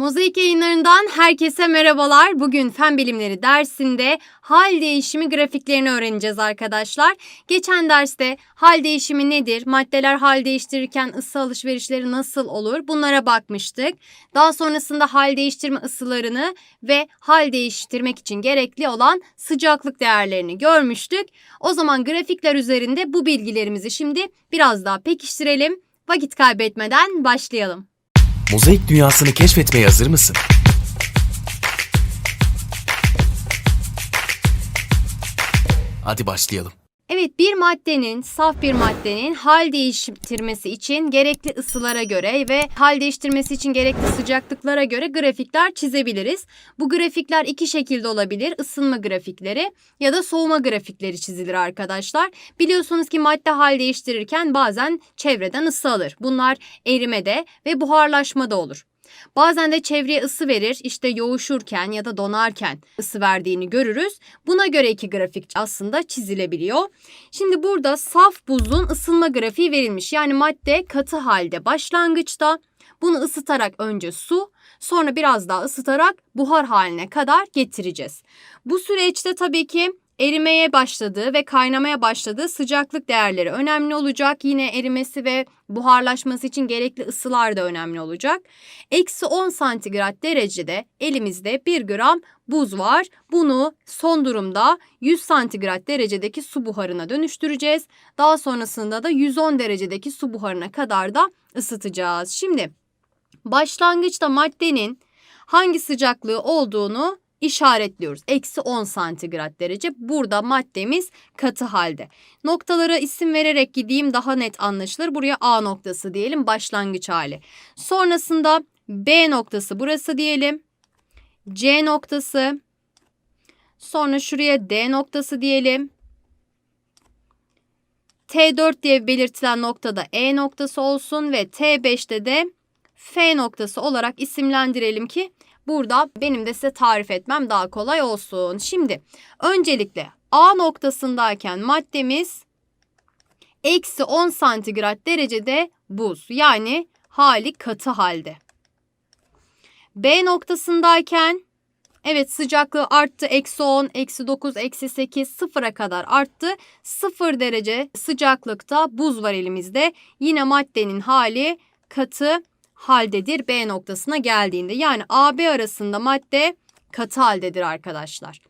Mozaik yayınlarından herkese merhabalar. Bugün fen bilimleri dersinde hal değişimi grafiklerini öğreneceğiz arkadaşlar. Geçen derste hal değişimi nedir? Maddeler hal değiştirirken ısı alışverişleri nasıl olur? Bunlara bakmıştık. Daha sonrasında hal değiştirme ısılarını ve hal değiştirmek için gerekli olan sıcaklık değerlerini görmüştük. O zaman grafikler üzerinde bu bilgilerimizi şimdi biraz daha pekiştirelim. Vakit kaybetmeden başlayalım. Mozaik dünyasını keşfetmeye hazır mısın? Hadi başlayalım. Evet bir maddenin, saf bir maddenin hal değiştirmesi için gerekli ısılara göre ve hal değiştirmesi için gerekli sıcaklıklara göre grafikler çizebiliriz. Bu grafikler iki şekilde olabilir. Isınma grafikleri ya da soğuma grafikleri çizilir arkadaşlar. Biliyorsunuz ki madde hal değiştirirken bazen çevreden ısı alır. Bunlar erimede ve buharlaşmada olur. Bazen de çevreye ısı verir. İşte yoğuşurken ya da donarken ısı verdiğini görürüz. Buna göre iki grafik aslında çizilebiliyor. Şimdi burada saf buzun ısınma grafiği verilmiş. Yani madde katı halde başlangıçta bunu ısıtarak önce su, sonra biraz daha ısıtarak buhar haline kadar getireceğiz. Bu süreçte tabii ki erimeye başladığı ve kaynamaya başladığı sıcaklık değerleri önemli olacak. Yine erimesi ve buharlaşması için gerekli ısılar da önemli olacak. Eksi 10 santigrat derecede elimizde 1 gram buz var. Bunu son durumda 100 santigrat derecedeki su buharına dönüştüreceğiz. Daha sonrasında da 110 derecedeki su buharına kadar da ısıtacağız. Şimdi başlangıçta maddenin hangi sıcaklığı olduğunu işaretliyoruz. Eksi 10 santigrat derece. Burada maddemiz katı halde. Noktalara isim vererek gideyim daha net anlaşılır. Buraya A noktası diyelim başlangıç hali. Sonrasında B noktası burası diyelim. C noktası. Sonra şuraya D noktası diyelim. T4 diye belirtilen noktada E noktası olsun ve T5'te de F noktası olarak isimlendirelim ki burada benim de size tarif etmem daha kolay olsun. Şimdi öncelikle A noktasındayken maddemiz eksi 10 santigrat derecede buz yani hali katı halde. B noktasındayken evet sıcaklığı arttı eksi 10, eksi 9, eksi 8 sıfıra kadar arttı. Sıfır derece sıcaklıkta buz var elimizde. Yine maddenin hali katı haldedir B noktasına geldiğinde. Yani AB arasında madde katı haldedir arkadaşlar.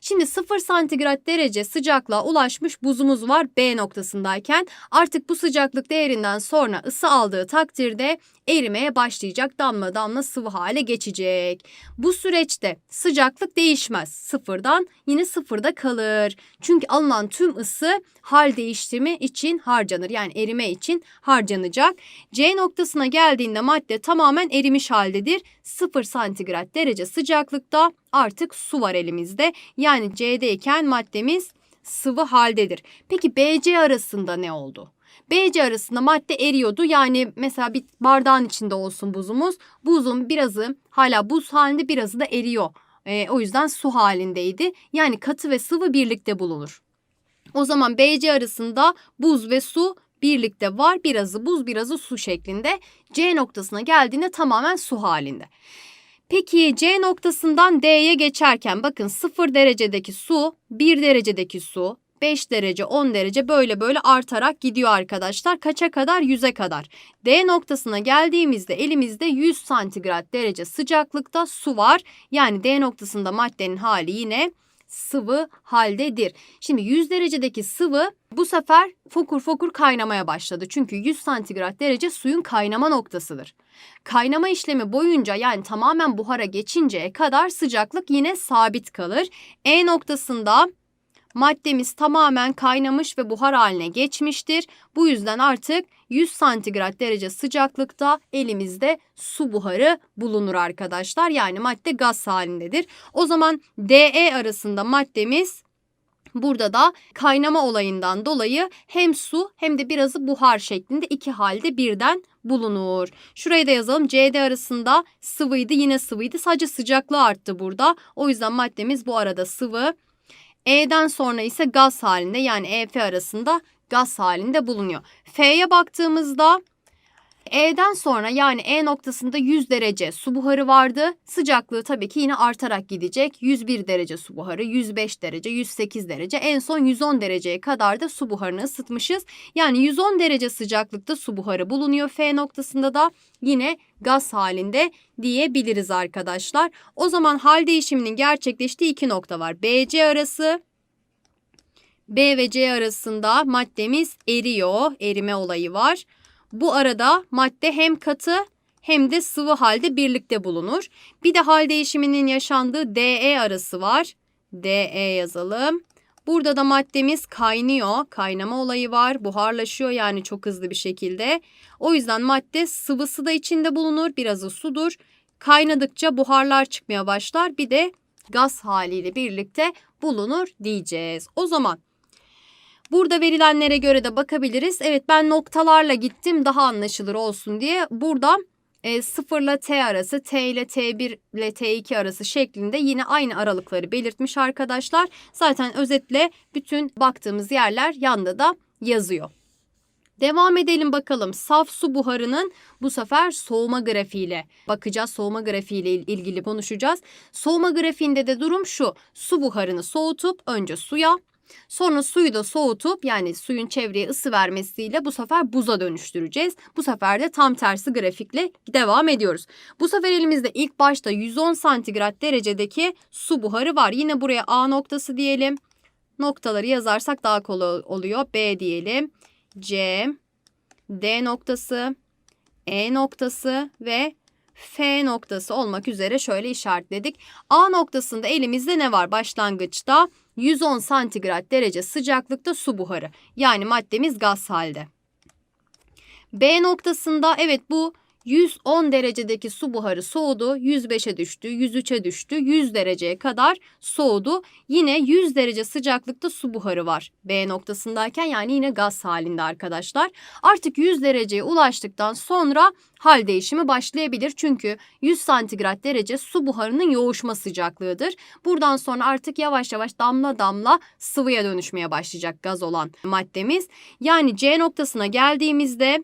Şimdi 0 santigrat derece sıcaklığa ulaşmış buzumuz var B noktasındayken artık bu sıcaklık değerinden sonra ısı aldığı takdirde erimeye başlayacak damla damla sıvı hale geçecek. Bu süreçte sıcaklık değişmez sıfırdan yine sıfırda kalır. Çünkü alınan tüm ısı hal değiştirme için harcanır yani erime için harcanacak. C noktasına geldiğinde madde tamamen erimiş haldedir. 0 santigrat derece sıcaklıkta artık su var elimizde. Yani C'deyken maddemiz sıvı haldedir. Peki BC arasında ne oldu? BC arasında madde eriyordu. Yani mesela bir bardağın içinde olsun buzumuz. Buzun birazı hala buz halinde birazı da eriyor. E, o yüzden su halindeydi. Yani katı ve sıvı birlikte bulunur. O zaman BC arasında buz ve su birlikte var. Birazı buz, birazı su şeklinde. C noktasına geldiğinde tamamen su halinde. Peki C noktasından D'ye geçerken bakın 0 derecedeki su, 1 derecedeki su, 5 derece, 10 derece böyle böyle artarak gidiyor arkadaşlar. Kaça kadar? 100'e kadar. D noktasına geldiğimizde elimizde 100 santigrat derece sıcaklıkta su var. Yani D noktasında maddenin hali yine sıvı haldedir. Şimdi 100 derecedeki sıvı bu sefer fokur fokur kaynamaya başladı. Çünkü 100 santigrat derece suyun kaynama noktasıdır. Kaynama işlemi boyunca yani tamamen buhara geçinceye kadar sıcaklık yine sabit kalır. E noktasında maddemiz tamamen kaynamış ve buhar haline geçmiştir. Bu yüzden artık 100 santigrat derece sıcaklıkta elimizde su buharı bulunur arkadaşlar. Yani madde gaz halindedir. O zaman DE arasında maddemiz Burada da kaynama olayından dolayı hem su hem de birazı buhar şeklinde iki halde birden bulunur. Şurayı da yazalım. CD arasında sıvıydı yine sıvıydı. Sadece sıcaklığı arttı burada. O yüzden maddemiz bu arada sıvı. E'den sonra ise gaz halinde yani EF arasında gaz halinde bulunuyor. F'ye baktığımızda E'den sonra yani E noktasında 100 derece su buharı vardı. Sıcaklığı tabii ki yine artarak gidecek. 101 derece su buharı, 105 derece, 108 derece, en son 110 dereceye kadar da su buharını ısıtmışız. Yani 110 derece sıcaklıkta su buharı bulunuyor F noktasında da yine gaz halinde diyebiliriz arkadaşlar. O zaman hal değişiminin gerçekleştiği iki nokta var. BC arası B ve C arasında maddemiz eriyor, erime olayı var. Bu arada madde hem katı hem de sıvı halde birlikte bulunur. Bir de hal değişiminin yaşandığı DE arası var. DE yazalım. Burada da maddemiz kaynıyor. Kaynama olayı var. Buharlaşıyor yani çok hızlı bir şekilde. O yüzden madde sıvısı da içinde bulunur. Birazı sudur. Kaynadıkça buharlar çıkmaya başlar. Bir de gaz haliyle birlikte bulunur diyeceğiz. O zaman Burada verilenlere göre de bakabiliriz. Evet ben noktalarla gittim daha anlaşılır olsun diye. Burada e, 0 ile T arası, T ile T1 ile T2 arası şeklinde yine aynı aralıkları belirtmiş arkadaşlar. Zaten özetle bütün baktığımız yerler yanda da yazıyor. Devam edelim bakalım. Saf su buharının bu sefer soğuma grafiğiyle bakacağız. Soğuma grafiğiyle il- ilgili konuşacağız. Soğuma grafiğinde de durum şu. Su buharını soğutup önce suya Sonra suyu da soğutup yani suyun çevreye ısı vermesiyle bu sefer buza dönüştüreceğiz. Bu sefer de tam tersi grafikle devam ediyoruz. Bu sefer elimizde ilk başta 110 santigrat derecedeki su buharı var. Yine buraya A noktası diyelim. Noktaları yazarsak daha kolay oluyor. B diyelim. C, D noktası, E noktası ve F noktası olmak üzere şöyle işaretledik. A noktasında elimizde ne var başlangıçta? 110 santigrat derece sıcaklıkta su buharı. Yani maddemiz gaz halde. B noktasında evet bu 110 derecedeki su buharı soğudu, 105'e düştü, 103'e düştü, 100 dereceye kadar soğudu. Yine 100 derece sıcaklıkta su buharı var B noktasındayken yani yine gaz halinde arkadaşlar. Artık 100 dereceye ulaştıktan sonra hal değişimi başlayabilir. Çünkü 100 santigrat derece su buharının yoğuşma sıcaklığıdır. Buradan sonra artık yavaş yavaş damla damla sıvıya dönüşmeye başlayacak gaz olan maddemiz. Yani C noktasına geldiğimizde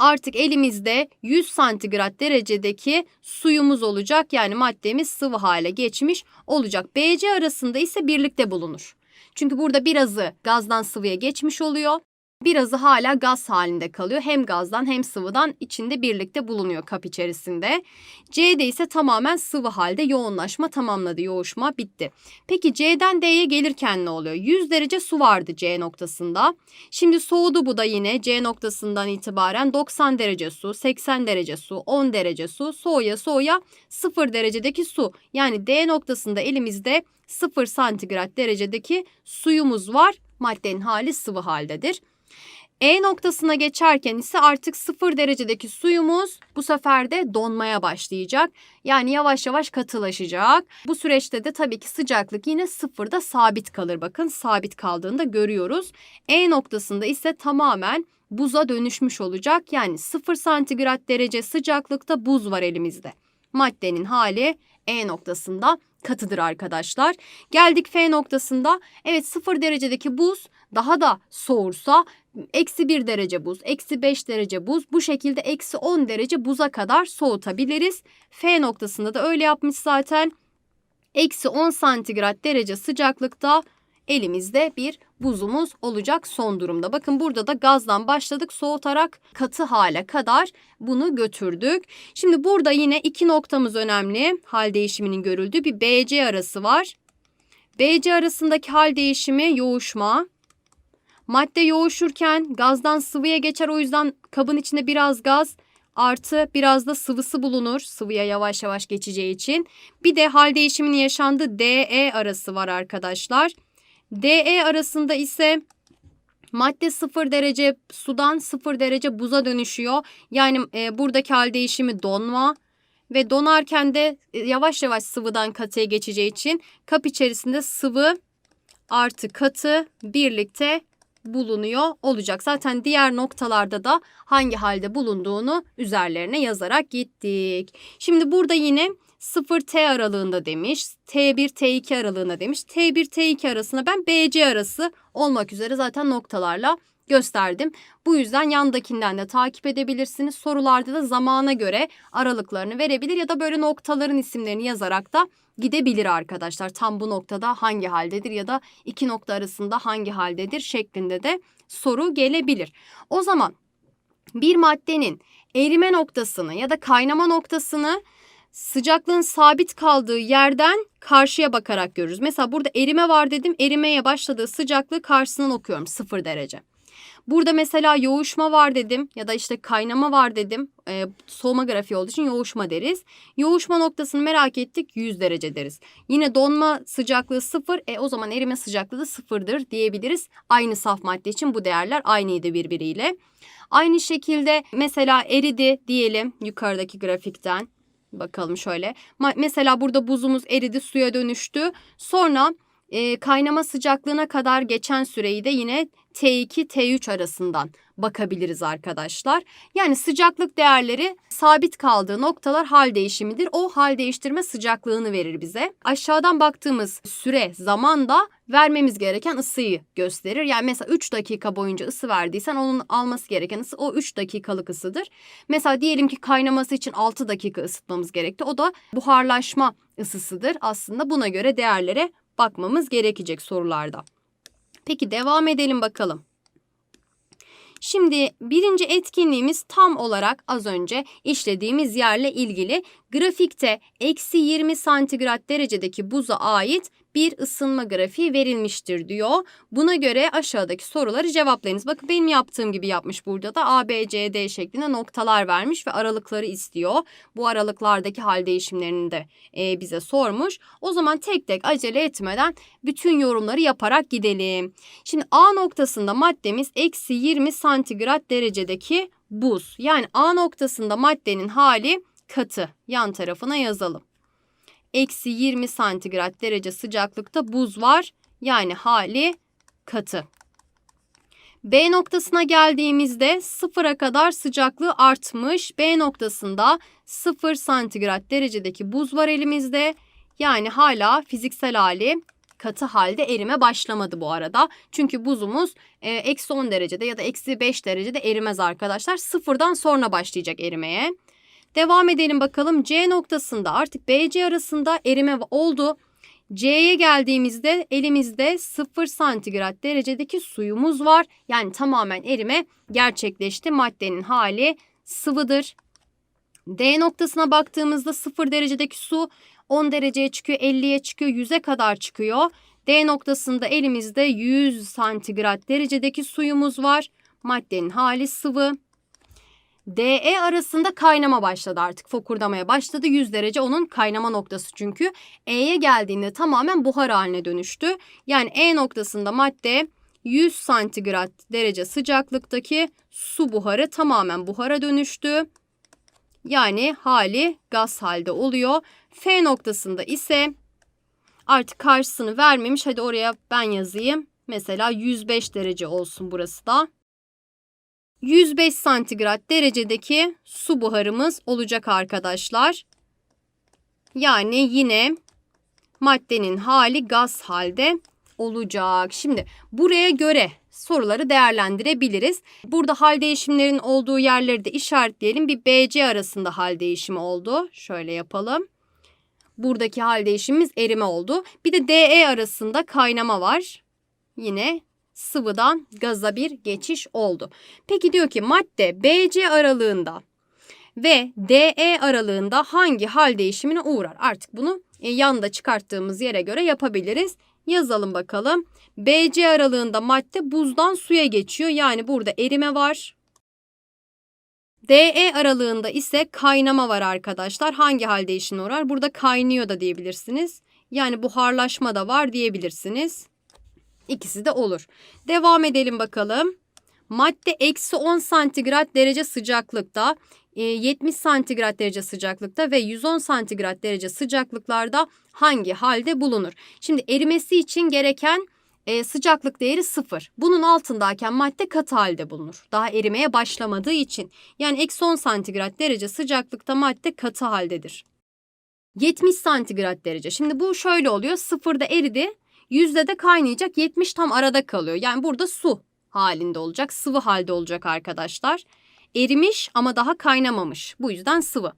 artık elimizde 100 santigrat derecedeki suyumuz olacak. Yani maddemiz sıvı hale geçmiş olacak. BC arasında ise birlikte bulunur. Çünkü burada birazı gazdan sıvıya geçmiş oluyor. Birazı hala gaz halinde kalıyor. Hem gazdan hem sıvıdan içinde birlikte bulunuyor kap içerisinde. C'de ise tamamen sıvı halde yoğunlaşma tamamladı. Yoğuşma bitti. Peki C'den D'ye gelirken ne oluyor? 100 derece su vardı C noktasında. Şimdi soğudu bu da yine C noktasından itibaren 90 derece su, 80 derece su, 10 derece su, soğuya soğuya 0 derecedeki su. Yani D noktasında elimizde 0 santigrat derecedeki suyumuz var. Maddenin hali sıvı haldedir. E noktasına geçerken ise artık 0 derecedeki suyumuz bu sefer de donmaya başlayacak. Yani yavaş yavaş katılaşacak. Bu süreçte de tabii ki sıcaklık yine sıfırda sabit kalır. Bakın sabit kaldığında görüyoruz. E noktasında ise tamamen buza dönüşmüş olacak. Yani 0 santigrat derece sıcaklıkta buz var elimizde. Maddenin hali E noktasında katıdır arkadaşlar. Geldik F noktasında. Evet 0 derecedeki buz daha da soğursa eksi 1 derece buz, eksi 5 derece buz bu şekilde eksi 10 derece buza kadar soğutabiliriz. F noktasında da öyle yapmış zaten. Eksi 10 santigrat derece sıcaklıkta elimizde bir buzumuz olacak son durumda. Bakın burada da gazdan başladık soğutarak katı hale kadar bunu götürdük. Şimdi burada yine iki noktamız önemli. Hal değişiminin görüldüğü bir BC arası var. BC arasındaki hal değişimi yoğuşma. Madde yoğuşurken gazdan sıvıya geçer o yüzden kabın içinde biraz gaz artı biraz da sıvısı bulunur sıvıya yavaş yavaş geçeceği için. Bir de hal değişiminin yaşandığı DE arası var arkadaşlar. DE arasında ise madde 0 derece sudan 0 derece buza dönüşüyor. Yani e, buradaki hal değişimi donma ve donarken de e, yavaş yavaş sıvıdan katıya geçeceği için kap içerisinde sıvı artı katı birlikte bulunuyor olacak. Zaten diğer noktalarda da hangi halde bulunduğunu üzerlerine yazarak gittik. Şimdi burada yine 0T aralığında demiş, T1 T2 aralığında demiş. T1 T2 arasına ben BC arası olmak üzere zaten noktalarla gösterdim. Bu yüzden yandakinden de takip edebilirsiniz. Sorularda da zamana göre aralıklarını verebilir ya da böyle noktaların isimlerini yazarak da gidebilir arkadaşlar. Tam bu noktada hangi haldedir ya da iki nokta arasında hangi haldedir şeklinde de soru gelebilir. O zaman bir maddenin erime noktasını ya da kaynama noktasını sıcaklığın sabit kaldığı yerden karşıya bakarak görürüz. Mesela burada erime var dedim. Erimeye başladığı sıcaklığı karşısından okuyorum 0 derece. Burada mesela yoğuşma var dedim ya da işte kaynama var dedim. Ee, soğuma grafiği olduğu için yoğuşma deriz. Yoğuşma noktasını merak ettik 100 derece deriz. Yine donma sıcaklığı 0 e, o zaman erime sıcaklığı da 0'dır diyebiliriz. Aynı saf madde için bu değerler aynıydı birbiriyle. Aynı şekilde mesela eridi diyelim yukarıdaki grafikten. Bakalım şöyle. Mesela burada buzumuz eridi suya dönüştü. Sonra e, kaynama sıcaklığına kadar geçen süreyi de yine T2 T3 arasından bakabiliriz arkadaşlar. Yani sıcaklık değerleri sabit kaldığı noktalar hal değişimidir. O hal değiştirme sıcaklığını verir bize. Aşağıdan baktığımız süre zaman da vermemiz gereken ısıyı gösterir. Yani mesela 3 dakika boyunca ısı verdiysen onun alması gereken ısı o 3 dakikalık ısıdır. Mesela diyelim ki kaynaması için 6 dakika ısıtmamız gerekti. O da buharlaşma ısısıdır. Aslında buna göre değerlere bakmamız gerekecek sorularda. Peki devam edelim bakalım. Şimdi birinci etkinliğimiz tam olarak az önce işlediğimiz yerle ilgili. Grafikte eksi 20 santigrat derecedeki buza ait bir ısınma grafiği verilmiştir diyor. Buna göre aşağıdaki soruları cevaplayınız. Bakın benim yaptığım gibi yapmış burada da A, B, C, D şeklinde noktalar vermiş ve aralıkları istiyor. Bu aralıklardaki hal değişimlerini de e, bize sormuş. O zaman tek tek acele etmeden bütün yorumları yaparak gidelim. Şimdi A noktasında maddemiz eksi 20 santigrat derecedeki buz. Yani A noktasında maddenin hali katı. Yan tarafına yazalım. Eksi 20 santigrat derece sıcaklıkta buz var. Yani hali katı. B noktasına geldiğimizde sıfıra kadar sıcaklığı artmış. B noktasında 0 santigrat derecedeki buz var elimizde. Yani hala fiziksel hali katı halde erime başlamadı bu arada. Çünkü buzumuz e, eksi 10 derecede ya da eksi 5 derecede erimez arkadaşlar. Sıfırdan sonra başlayacak erimeye. Devam edelim bakalım. C noktasında artık BC arasında erime oldu. C'ye geldiğimizde elimizde 0 santigrat derecedeki suyumuz var. Yani tamamen erime gerçekleşti. Maddenin hali sıvıdır. D noktasına baktığımızda 0 derecedeki su 10 dereceye çıkıyor, 50'ye çıkıyor, 100'e kadar çıkıyor. D noktasında elimizde 100 santigrat derecedeki suyumuz var. Maddenin hali sıvı. DE arasında kaynama başladı artık. Fokurdamaya başladı. 100 derece onun kaynama noktası çünkü. E'ye geldiğinde tamamen buhar haline dönüştü. Yani E noktasında madde 100 santigrat derece sıcaklıktaki su buharı tamamen buhara dönüştü. Yani hali gaz halde oluyor. F noktasında ise artık karşısını vermemiş. Hadi oraya ben yazayım. Mesela 105 derece olsun burası da. 105 santigrat derecedeki su buharımız olacak arkadaşlar. Yani yine maddenin hali gaz halde olacak. Şimdi buraya göre soruları değerlendirebiliriz. Burada hal değişimlerin olduğu yerleri de işaretleyelim. Bir BC arasında hal değişimi oldu. Şöyle yapalım. Buradaki hal değişimimiz erime oldu. Bir de DE arasında kaynama var. Yine sıvıdan gaza bir geçiş oldu. Peki diyor ki madde BC aralığında ve DE aralığında hangi hal değişimine uğrar? Artık bunu e, yanda çıkarttığımız yere göre yapabiliriz. Yazalım bakalım. BC aralığında madde buzdan suya geçiyor. Yani burada erime var. DE aralığında ise kaynama var arkadaşlar. Hangi hal değişimine uğrar? Burada kaynıyor da diyebilirsiniz. Yani buharlaşma da var diyebilirsiniz. İkisi de olur. Devam edelim bakalım. Madde eksi 10 santigrat derece sıcaklıkta, 70 santigrat derece sıcaklıkta ve 110 santigrat derece sıcaklıklarda hangi halde bulunur? Şimdi erimesi için gereken e, sıcaklık değeri sıfır. Bunun altındayken madde katı halde bulunur. Daha erimeye başlamadığı için. Yani eksi 10 santigrat derece sıcaklıkta madde katı haldedir. 70 santigrat derece. Şimdi bu şöyle oluyor. Sıfırda eridi. Yüzde de kaynayacak 70 tam arada kalıyor. Yani burada su halinde olacak. Sıvı halde olacak arkadaşlar. Erimiş ama daha kaynamamış. Bu yüzden sıvı.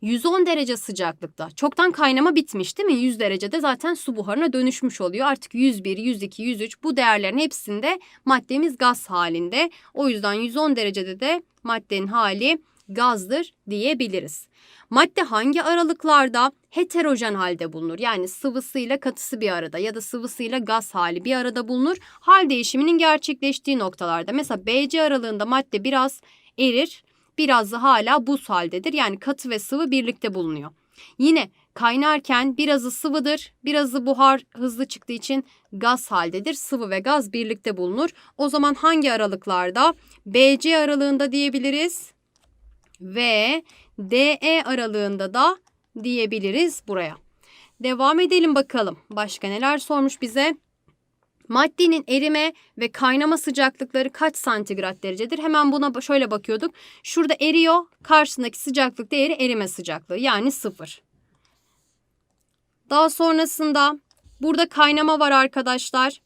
110 derece sıcaklıkta. Çoktan kaynama bitmiş değil mi? 100 derecede zaten su buharına dönüşmüş oluyor. Artık 101, 102, 103 bu değerlerin hepsinde maddemiz gaz halinde. O yüzden 110 derecede de maddenin hali gazdır diyebiliriz. Madde hangi aralıklarda heterojen halde bulunur? Yani sıvısıyla katısı bir arada ya da sıvısıyla gaz hali bir arada bulunur. Hal değişiminin gerçekleştiği noktalarda mesela BC aralığında madde biraz erir, biraz da hala buz haldedir. Yani katı ve sıvı birlikte bulunuyor. Yine kaynarken birazı sıvıdır, birazı buhar hızlı çıktığı için gaz haldedir. Sıvı ve gaz birlikte bulunur. O zaman hangi aralıklarda? BC aralığında diyebiliriz ve DE aralığında da diyebiliriz buraya. Devam edelim bakalım. Başka neler sormuş bize? Maddenin erime ve kaynama sıcaklıkları kaç santigrat derecedir? Hemen buna şöyle bakıyorduk. Şurada eriyor. Karşısındaki sıcaklık değeri erime sıcaklığı yani sıfır. Daha sonrasında burada kaynama var arkadaşlar.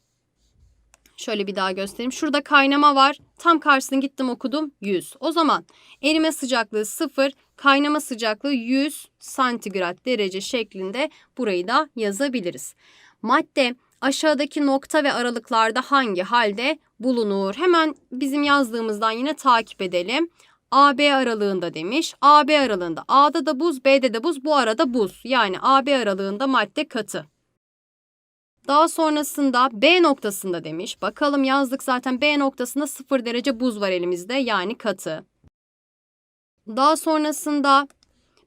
Şöyle bir daha göstereyim. Şurada kaynama var. Tam karşısına gittim okudum 100. O zaman erime sıcaklığı 0, kaynama sıcaklığı 100 santigrat derece şeklinde burayı da yazabiliriz. Madde aşağıdaki nokta ve aralıklarda hangi halde bulunur? Hemen bizim yazdığımızdan yine takip edelim. AB aralığında demiş. AB aralığında A'da da buz, B'de de buz, bu arada buz. Yani AB aralığında madde katı. Daha sonrasında B noktasında demiş. Bakalım yazdık zaten B noktasında 0 derece buz var elimizde yani katı. Daha sonrasında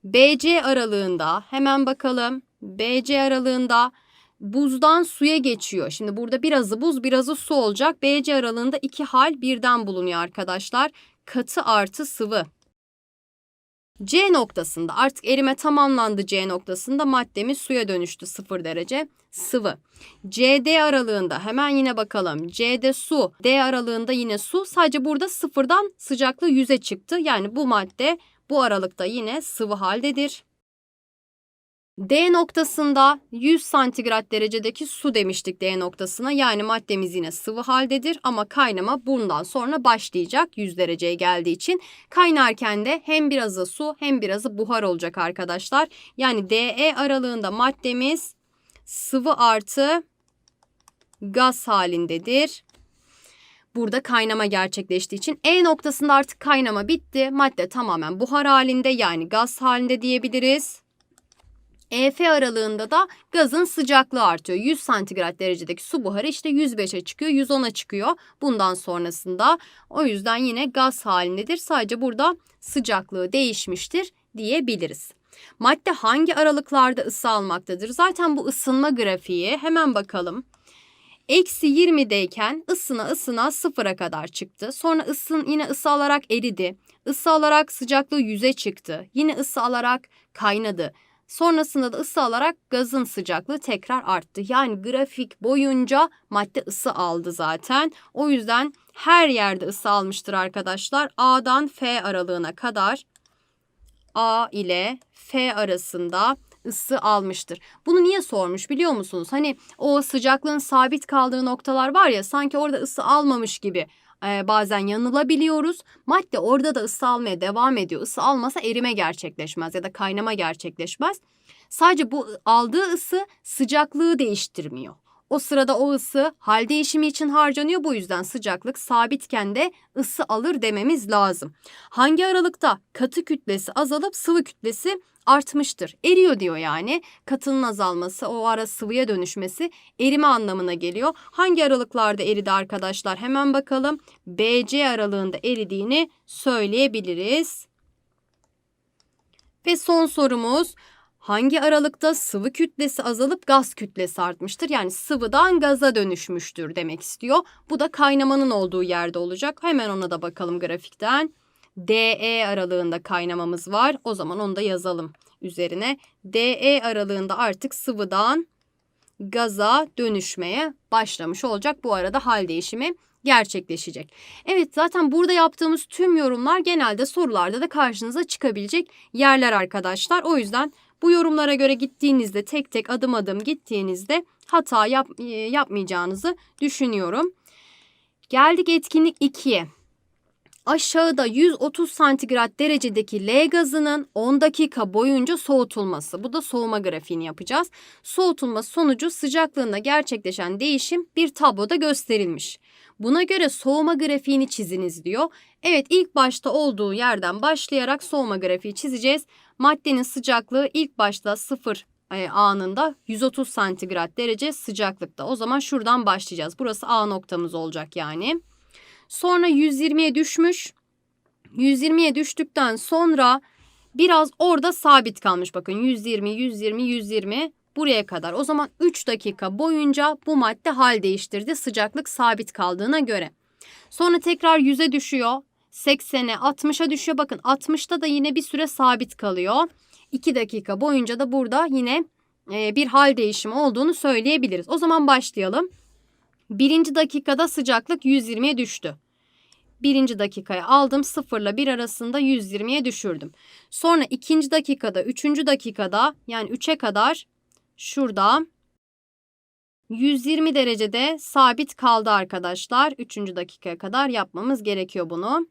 BC aralığında hemen bakalım. BC aralığında buzdan suya geçiyor. Şimdi burada birazı buz birazı su olacak. BC aralığında iki hal birden bulunuyor arkadaşlar. Katı artı sıvı. C noktasında artık erime tamamlandı C noktasında maddemiz suya dönüştü 0 derece sıvı. CD aralığında hemen yine bakalım. C'de su, D aralığında yine su. Sadece burada sıfırdan sıcaklığı 100'e çıktı. Yani bu madde bu aralıkta yine sıvı haldedir. D noktasında 100 santigrat derecedeki su demiştik D noktasına. Yani maddemiz yine sıvı haldedir ama kaynama bundan sonra başlayacak 100 dereceye geldiği için. Kaynarken de hem birazı su hem birazı buhar olacak arkadaşlar. Yani DE aralığında maddemiz sıvı artı gaz halindedir. Burada kaynama gerçekleştiği için E noktasında artık kaynama bitti. Madde tamamen buhar halinde yani gaz halinde diyebiliriz. EF aralığında da gazın sıcaklığı artıyor. 100 santigrat derecedeki su buharı işte 105'e çıkıyor, 110'a çıkıyor. Bundan sonrasında o yüzden yine gaz halindedir. Sadece burada sıcaklığı değişmiştir diyebiliriz. Madde hangi aralıklarda ısı almaktadır? Zaten bu ısınma grafiği hemen bakalım. Eksi 20'deyken ısına ısına sıfıra kadar çıktı. Sonra ısın yine ısı alarak eridi. Isı alarak sıcaklığı 100'e çıktı. Yine ısı alarak kaynadı. Sonrasında da ısı alarak gazın sıcaklığı tekrar arttı. Yani grafik boyunca madde ısı aldı zaten. O yüzden her yerde ısı almıştır arkadaşlar. A'dan F aralığına kadar A ile F arasında ısı almıştır. Bunu niye sormuş biliyor musunuz? Hani o sıcaklığın sabit kaldığı noktalar var ya sanki orada ısı almamış gibi bazen yanılabiliyoruz. Madde orada da ısı almaya devam ediyor. Isı almasa erime gerçekleşmez ya da kaynama gerçekleşmez. Sadece bu aldığı ısı sıcaklığı değiştirmiyor. O sırada o ısı hal değişimi için harcanıyor. Bu yüzden sıcaklık sabitken de ısı alır dememiz lazım. Hangi aralıkta katı kütlesi azalıp sıvı kütlesi artmıştır? Eriyor diyor yani. Katının azalması, o ara sıvıya dönüşmesi erime anlamına geliyor. Hangi aralıklarda eridi arkadaşlar? Hemen bakalım. BC aralığında eridiğini söyleyebiliriz. Ve son sorumuz hangi aralıkta sıvı kütlesi azalıp gaz kütlesi artmıştır? Yani sıvıdan gaza dönüşmüştür demek istiyor. Bu da kaynamanın olduğu yerde olacak. Hemen ona da bakalım grafikten. DE aralığında kaynamamız var. O zaman onu da yazalım üzerine. DE aralığında artık sıvıdan gaza dönüşmeye başlamış olacak. Bu arada hal değişimi gerçekleşecek. Evet zaten burada yaptığımız tüm yorumlar genelde sorularda da karşınıza çıkabilecek yerler arkadaşlar. O yüzden bu yorumlara göre gittiğinizde tek tek adım adım gittiğinizde hata yap, yapmayacağınızı düşünüyorum. Geldik etkinlik 2'ye. Aşağıda 130 santigrat derecedeki L gazının 10 dakika boyunca soğutulması. Bu da soğuma grafiğini yapacağız. Soğutulma sonucu sıcaklığında gerçekleşen değişim bir tabloda gösterilmiş. Buna göre soğuma grafiğini çiziniz diyor. Evet ilk başta olduğu yerden başlayarak soğuma grafiği çizeceğiz. Maddenin sıcaklığı ilk başta 0 e, anında 130 santigrat derece sıcaklıkta. O zaman şuradan başlayacağız. Burası A noktamız olacak yani. Sonra 120'ye düşmüş. 120'ye düştükten sonra biraz orada sabit kalmış. Bakın 120, 120, 120 buraya kadar. O zaman 3 dakika boyunca bu madde hal değiştirdi sıcaklık sabit kaldığına göre. Sonra tekrar 100'e düşüyor. 80'e 60'a düşüyor. Bakın 60'ta da yine bir süre sabit kalıyor. 2 dakika boyunca da burada yine e, bir hal değişimi olduğunu söyleyebiliriz. O zaman başlayalım. Birinci dakikada sıcaklık 120'ye düştü. Birinci dakikaya aldım 0 ile 1 arasında 120'ye düşürdüm. Sonra ikinci dakikada, üçüncü dakikada yani 3'e kadar şurada 120 derecede sabit kaldı arkadaşlar. Üçüncü dakikaya kadar yapmamız gerekiyor bunu.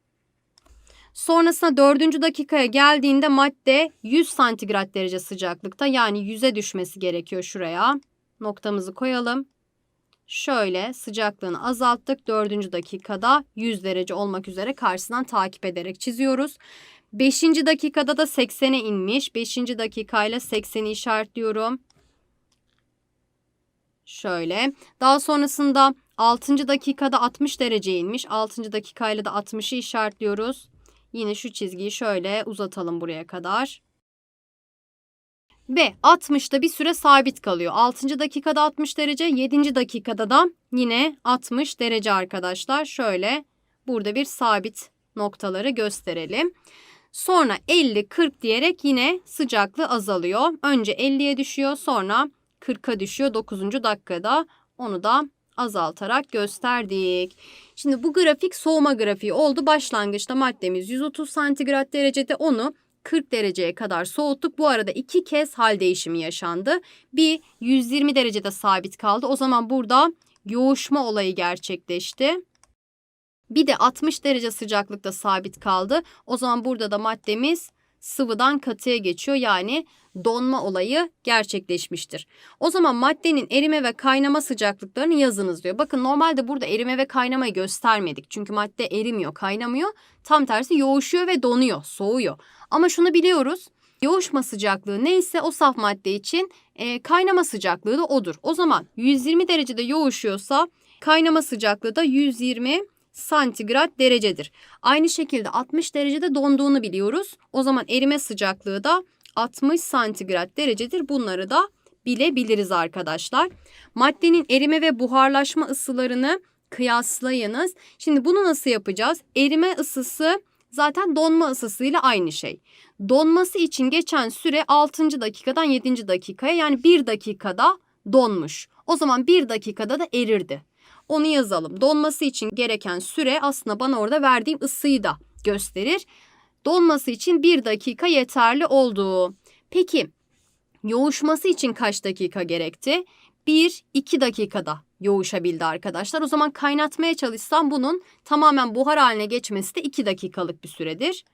Sonrasında dördüncü dakikaya geldiğinde madde 100 santigrat derece sıcaklıkta yani 100'e düşmesi gerekiyor şuraya. Noktamızı koyalım. Şöyle sıcaklığını azalttık. Dördüncü dakikada 100 derece olmak üzere karşısından takip ederek çiziyoruz. Beşinci dakikada da 80'e inmiş. Beşinci dakikayla 80'i işaretliyorum. Şöyle. Daha sonrasında 6. dakikada 60 derece inmiş. 6. dakikayla da 60'ı işaretliyoruz. Yine şu çizgiyi şöyle uzatalım buraya kadar. Ve 60'da bir süre sabit kalıyor. 6. dakikada 60 derece, 7. dakikada da yine 60 derece arkadaşlar. Şöyle burada bir sabit noktaları gösterelim. Sonra 50-40 diyerek yine sıcaklığı azalıyor. Önce 50'ye düşüyor sonra 40'a düşüyor 9. dakikada. Onu da azaltarak gösterdik. Şimdi bu grafik soğuma grafiği oldu. Başlangıçta maddemiz 130 santigrat derecede onu 40 dereceye kadar soğuttuk. Bu arada iki kez hal değişimi yaşandı. Bir 120 derecede sabit kaldı. O zaman burada yoğuşma olayı gerçekleşti. Bir de 60 derece sıcaklıkta sabit kaldı. O zaman burada da maddemiz sıvıdan katıya geçiyor. Yani donma olayı gerçekleşmiştir. O zaman maddenin erime ve kaynama sıcaklıklarını yazınız diyor. Bakın normalde burada erime ve kaynamayı göstermedik. Çünkü madde erimiyor, kaynamıyor. Tam tersi yoğuşuyor ve donuyor, soğuyor. Ama şunu biliyoruz. Yoğuşma sıcaklığı neyse o saf madde için e, kaynama sıcaklığı da odur. O zaman 120 derecede yoğuşuyorsa kaynama sıcaklığı da 120 santigrat derecedir. Aynı şekilde 60 derecede donduğunu biliyoruz. O zaman erime sıcaklığı da 60 santigrat derecedir. Bunları da bilebiliriz arkadaşlar. Maddenin erime ve buharlaşma ısılarını kıyaslayınız. Şimdi bunu nasıl yapacağız? Erime ısısı zaten donma ısısıyla aynı şey. Donması için geçen süre 6. dakikadan 7. dakikaya yani 1 dakikada donmuş. O zaman 1 dakikada da erirdi. Onu yazalım. Donması için gereken süre aslında bana orada verdiğim ısıyı da gösterir. Donması için 1 dakika yeterli oldu. Peki yoğuşması için kaç dakika gerekti? 1-2 dakikada yoğuşabildi arkadaşlar. O zaman kaynatmaya çalışsam bunun tamamen buhar haline geçmesi de 2 dakikalık bir süredir.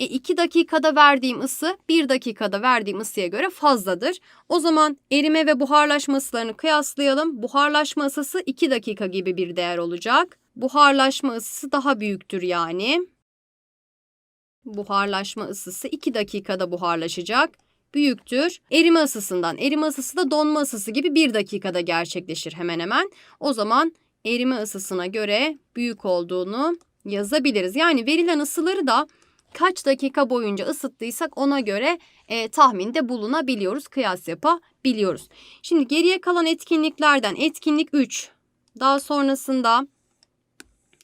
E 2 dakikada verdiğim ısı 1 dakikada verdiğim ısıya göre fazladır. O zaman erime ve buharlaşma ısılarını kıyaslayalım. Buharlaşma ısısı 2 dakika gibi bir değer olacak. Buharlaşma ısısı daha büyüktür yani. Buharlaşma ısısı 2 dakikada buharlaşacak. Büyüktür. Erime ısısından. Erime ısısı da donma ısısı gibi 1 dakikada gerçekleşir hemen hemen. O zaman erime ısısına göre büyük olduğunu yazabiliriz. Yani verilen ısıları da kaç dakika boyunca ısıttıysak ona göre e, tahminde bulunabiliyoruz, kıyas yapabiliyoruz. Şimdi geriye kalan etkinliklerden etkinlik 3, daha sonrasında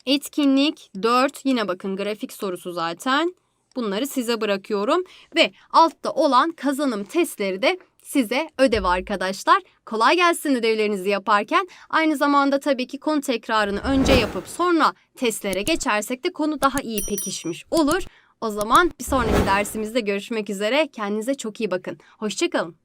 etkinlik 4, yine bakın grafik sorusu zaten. Bunları size bırakıyorum ve altta olan kazanım testleri de size ödev arkadaşlar. Kolay gelsin ödevlerinizi yaparken. Aynı zamanda tabii ki konu tekrarını önce yapıp sonra testlere geçersek de konu daha iyi pekişmiş olur. O zaman bir sonraki dersimizde görüşmek üzere. Kendinize çok iyi bakın. Hoşçakalın.